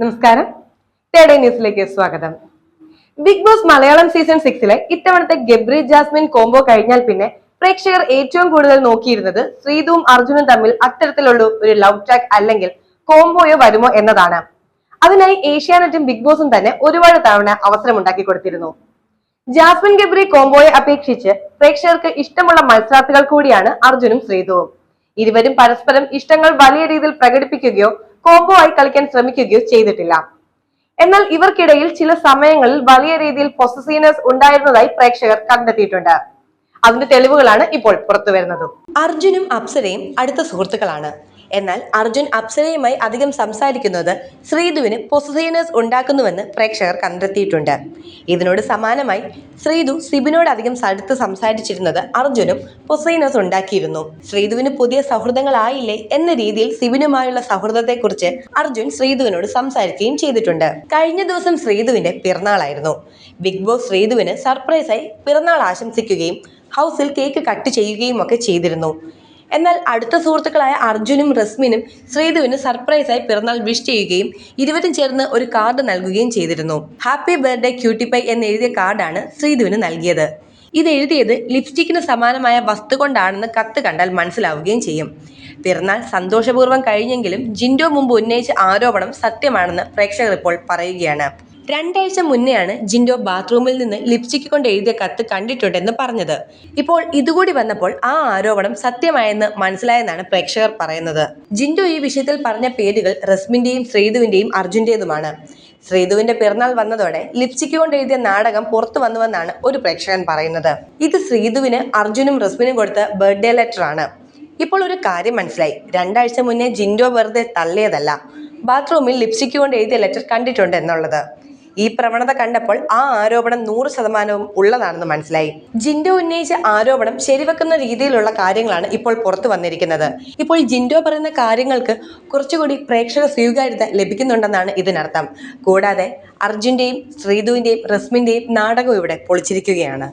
നമസ്കാരം. ടേഡേ ന്യൂസിലേക്ക് സ്വാഗതം. ബിഗ് ബോസ് മലയാളം സീസൺ സിക്സിലെ ഇത്തവണത്തെ ഗബ്രി ജാസ്മിൻ കോംബോ കഴിഞ്ഞാൽ പിന്നെ പ്രേക്ഷകർ ഏറ്റവും കൂടുതൽ നോക്കിയിരുന്നത് ശ്രീതുവും അർജുനും തമ്മിൽ അത്തരത്തിലുള്ള ഒരു ലവ് ട്രാക്ക് അല്ലെങ്കിൽ കോംബോയോ വരുമോ എന്നതാണ്. അതിനായി ഏഷ്യാനെറ്റും ബിഗ് ബോസും തന്നെ ഒരുപാട് തവണ അവസരം ഉണ്ടാക്കി കൊടുത്തിരുന്നു. ജാസ്മിൻ ഗബ്രി കോംബോയെ അപേക്ഷിച്ച് പ്രേക്ഷകർക്ക് ഇഷ്ടമുള്ള മത്സരാർത്ഥികൾ കൂടിയാണ് അർജുനും ശ്രീതുവും ഇരുവരും പരസ്പരം ഇഷ്ടങ്ങൾ വലിയ രീതിയിൽ പ്രകടിപ്പിക്കുകയോ കോംബോ ആയി കളിക്കാൻ ശ്രമിക്കുകയോ ചെയ്തിട്ടില്ല. എന്നാൽ ഇവർക്കിടയിൽ ചില സമയങ്ങളിൽ വലിയ രീതിയിൽ പൊസസീനസ് ഉണ്ടായിരുന്നതായി പ്രേക്ഷകർ കണ്ടെത്തിയിട്ടുണ്ട്. അതിന്റെ തെളിവുകളാണ് ഇപ്പോൾ പുറത്തു വരുന്നത് അർജുനും അപ്സരയും അടുത്ത സുഹൃത്തുക്കളാണ്. എന്നാൽ അർജുൻ അപ്സരയുമായി അധികം സംസാരിക്കുന്നത് ശ്രീധുവിന് പൊസസീനേഴ്സ് ഉണ്ടാക്കുന്നുവെന്ന് പ്രേക്ഷകർ കണ്ടെത്തിയിട്ടുണ്ട്. ഇതിനോട് സമാനമായി ശ്രീധു സിബിനോട് അധികം അടുത്ത് സംസാരിച്ചിരുന്നത് അർജുനും പൊസൈനസ് ഉണ്ടാക്കിയിരുന്നു. ശ്രീധുവിന് പുതിയ സൗഹൃദങ്ങളായില്ലേ എന്ന രീതിയിൽ സിബിനുമായുള്ള സൗഹൃദത്തെക്കുറിച്ച് അർജുൻ ശ്രീധുവിനോട് സംസാരിക്കുകയും ചെയ്തിട്ടുണ്ട്. കഴിഞ്ഞ ദിവസം ശ്രീധുവിന്റെ പിറന്നാളായിരുന്നു. ബിഗ് ബോസ് ശ്രീധുവിന് സർപ്രൈസായി പിറന്നാൾ ആശംസിക്കുകയും ഹൗസിൽ കേക്ക് കട്ട് ചെയ്യുകയും ഒക്കെ ചെയ്തിരുന്നു. എന്നാൽ അടുത്ത സുഹൃത്തുക്കളായ അർജുനും റസ്മിനും ശ്രീധുവിന് സർപ്രൈസായി പിറന്നാൾ വിഷ് ചെയ്യുകയും ഇരുവരും ചേർന്ന് ഒരു കാർഡ് നൽകുകയും ചെയ്തിരുന്നു. ഹാപ്പി ബർത്ത്ഡേ ക്യൂട്ടിപ്പൈ എന്ന് എഴുതിയ കാർഡാണ് ശ്രീധുവിന് നൽകിയത്. ഇത് എഴുതിയത് ലിപ്സ്റ്റിക്കിന് സമാനമായ വസ്തു കൊണ്ടാണെന്ന് കത്ത് കണ്ടാൽ മനസ്സിലാവുകയും ചെയ്യും. പിറന്നാൾ സന്തോഷപൂർവം കഴിഞ്ഞെങ്കിലും ജിൻഡോ മുമ്പ് ഉന്നയിച്ച ആരോപണം സത്യമാണെന്ന് പ്രേക്ഷകർ ഇപ്പോൾ പറയുകയാണ്. രണ്ടാഴ്ച മുന്നെയാണ് ജിൻഡോ ബാത്റൂമിൽ നിന്ന് ലിപ്സ്റ്റിക് കൊണ്ട് എഴുതിയ കത്ത് കണ്ടിട്ടുണ്ടെന്ന് പറഞ്ഞത്. ഇപ്പോൾ ഇതുകൂടി വന്നപ്പോൾ ആ ആരോപണം സത്യമായെന്ന് മനസ്സിലായെന്നാണ് പ്രേക്ഷകർ പറയുന്നത്. ജിൻഡോ ഈ വിഷയത്തിൽ പറഞ്ഞ പേരുകൾ റസ്മിന്റെയും ശ്രീധുവിന്റെയും അർജുന്റേതുമാണ്. ശ്രീധുവിന്റെ പിറന്നാൾ വന്നതോടെ ലിപ്സ്റ്റിക് കൊണ്ട് എഴുതിയ നാടകം പുറത്തു വന്നുവെന്നാണ് ഒരു പ്രേക്ഷകൻ പറയുന്നത്. ഇത് ശ്രീധുവിന് അർജുനും റസ്മിനും കൊടുത്ത ബർത്ത്ഡേ ലെറ്റർ ആണ്. ഇപ്പോൾ ഒരു കാര്യം മനസ്സിലായി. രണ്ടാഴ്ച മുന്നേ ജിൻഡോ വെറുതെ തള്ളിയതല്ല. ബാത്റൂമിൽ ലിപ്സ്റ്റിക് കൊണ്ട് എഴുതിയ ലെറ്റർ കണ്ടിട്ടുണ്ട് എന്നുള്ളത് ഈ പ്രവണത കണ്ടപ്പോൾ ആ ആരോപണം നൂറ് ശതമാനവും ഉള്ളതാണെന്ന് മനസ്സിലായി. ജിൻഡോ ഉന്നയിച്ച ആരോപണം ശരിവെക്കുന്ന രീതിയിലുള്ള കാര്യങ്ങളാണ് ഇപ്പോൾ പുറത്തു വന്നിരിക്കുന്നത്. ഇപ്പോൾ ജിൻഡോ പറയുന്ന കാര്യങ്ങൾക്ക് കുറച്ചുകൂടി പ്രേക്ഷക സ്വീകാര്യത ലഭിക്കുന്നുണ്ടെന്നാണ് ഇതിനർത്ഥം. കൂടാതെ അർജുന്റെയും ശ്രീധുവിന്റെയും റസ്മിന്റെയും നാടകം ഇവിടെ പൊളിച്ചിരിക്കുകയാണ്.